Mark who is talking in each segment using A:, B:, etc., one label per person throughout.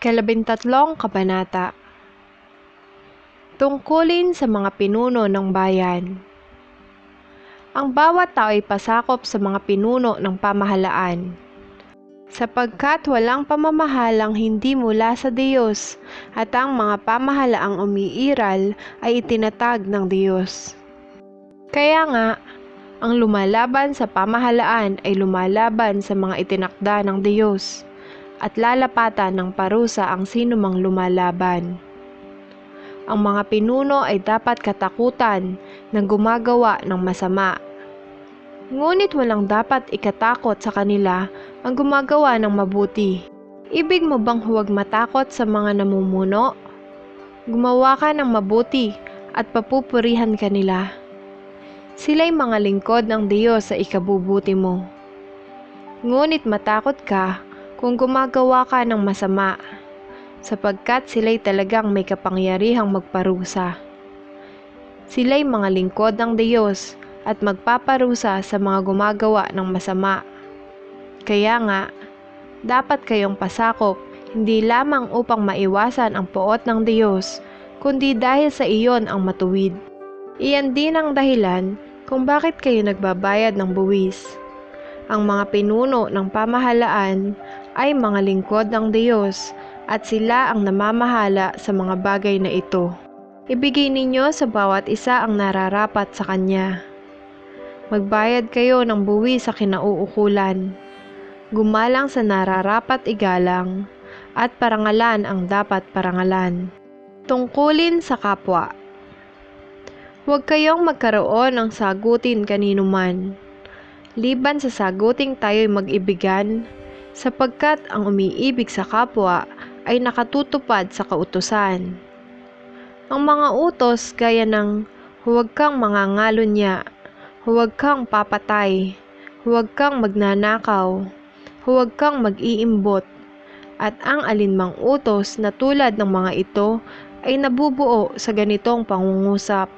A: Kalabintatlong Kabanata. Tungkulin sa mga pinuno ng bayan. Ang bawat tao ay pasakop sa mga pinuno ng pamahalaan, sapagkat walang pamamahalang hindi mula sa Diyos at ang mga pamahalaang umiiral ay itinatag ng Diyos. Kaya nga, ang lumalaban sa pamahalaan ay lumalaban sa mga itinakda ng Diyos at lalapatan ng parusa ang sinumang lumalaban. Ang mga pinuno ay dapat katakutan ng gumagawa ng masama. Ngunit walang dapat ikatakot sa kanila ang gumagawa ng mabuti. Ibig mo bang huwag matakot sa mga namumuno? Gumawa ka ng mabuti at papupurihan ka nila. Sila'y mga lingkod ng Diyos sa ikabubuti mo. Ngunit matakot ka kung gumagawa ka ng masama, sapagkat sila'y talagang may kapangyarihang magparusa. Sila'y mga lingkod ng Diyos at magpaparusa sa mga gumagawa ng masama. Kaya nga, dapat kayong pasakop hindi lamang upang maiwasan ang poot ng Diyos, kundi dahil sa iyon ang matuwid. Iyan din ang dahilan kung bakit kayo nagbabayad ng buwis. Ang mga pinuno ng pamahalaan ay mga lingkod ng Diyos at sila ang namamahala sa mga bagay na ito. Ibigay ninyo sa bawat isa ang nararapat sa Kanya. Magbayad kayo ng buwi sa kinauukulan. Gumalang sa nararapat igalang at parangalan ang dapat parangalan. Tungkulin sa kapwa. Huwag kayong magkaroon ng sagutin kanino man. Liban sa saguting tayo'y mag-ibigan, sapagkat ang umiibig sa kapwa ay nakatutupad sa kautusan. Ang mga utos gaya ng huwag kang mangangalon niya, huwag kang papatay, huwag kang magnanakaw, huwag kang mag-iimbot, at ang alinmang utos na tulad ng mga ito ay nabubuo sa ganitong pangungusap.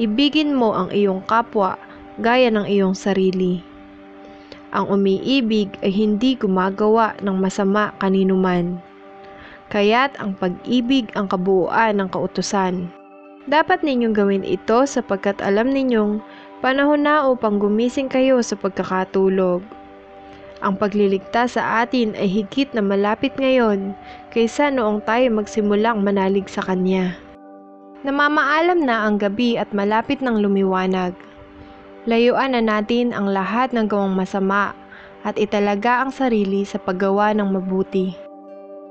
A: Ibigin mo ang iyong kapwa gaya ng iyong sarili. Ang umiibig ay hindi gumagawa ng masama kanino man. Kaya't ang pag-ibig ang kabuuan ng kautusan. Dapat ninyong gawin ito sapagkat alam ninyong panahon na upang gumising kayo sa pagkakatulog. Ang pagliligtas sa atin ay higit na malapit ngayon kaysa noong tayo magsimulang manalig sa Kanya. Namamaalam na ang gabi at malapit ng lumiwanag. Layuan na natin ang lahat ng gawang masama at italaga ang sarili sa paggawa ng mabuti.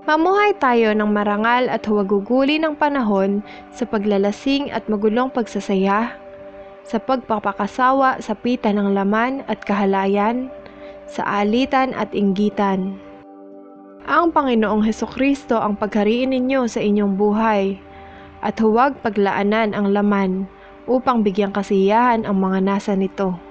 A: Mamuhay tayo ng marangal at huwag guguli ng panahon sa paglalasing at magulong pagsasaya, sa pagpapakasawa sa pita ng laman at kahalayan, sa alitan at inggitan. Ang Panginoong Heso Kristo ang paghariin ninyo sa inyong buhay, at huwag paglaanan ang laman upang bigyang kasiyahan ang mga nasa nito.